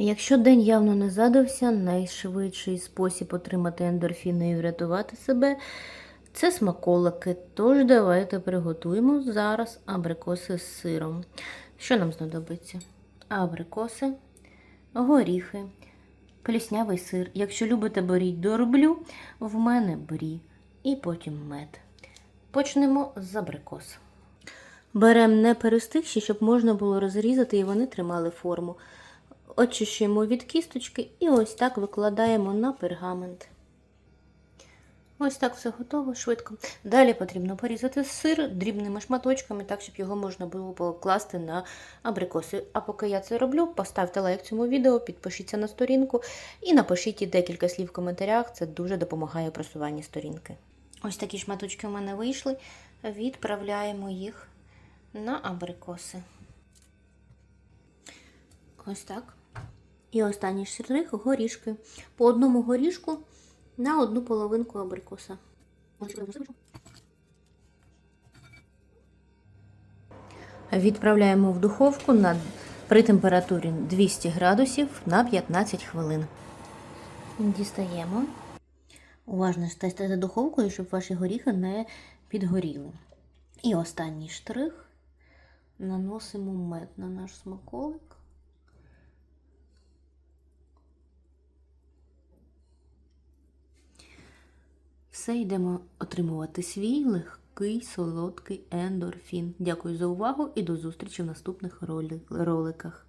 Якщо день явно не задався, найшвидший спосіб отримати ендорфіни і врятувати себе це смаколики. Тож давайте приготуємо зараз абрикоси з сиром. Що нам знадобиться? Абрикоси, горіхи, пліснявий сир. Якщо любите, беріть дорблю, в мене брі. І потім мед. Почнемо з абрикос. Беремо не перестигші, щоб можна було розрізати і вони тримали форму. Очищуємо від кісточки і ось так викладаємо на пергамент. Ось так все готово, швидко. Далі потрібно порізати сир дрібними шматочками, так, щоб його можна було покласти на абрикоси. А поки я це роблю, поставте лайк цьому відео, підпишіться на сторінку і напишіть декілька слів в коментарях. Це дуже допомагає просуванні сторінки. Ось такі шматочки у мене вийшли. Відправляємо їх на абрикоси. Ось так. І останній штрих горішки. По одному горішку на одну половинку абрикоса. Відправляємо в духовку на, при температурі 200 градусів на 15 хвилин. Дістаємо. Уважно стайте за духовкою, щоб ваші горіхи не підгоріли. І останній штрих. Наносимо мед на наш смаколик. Все йдемо отримувати свій легкий солодкий ендорфін. Дякую за увагу і до зустрічі в наступних роликах.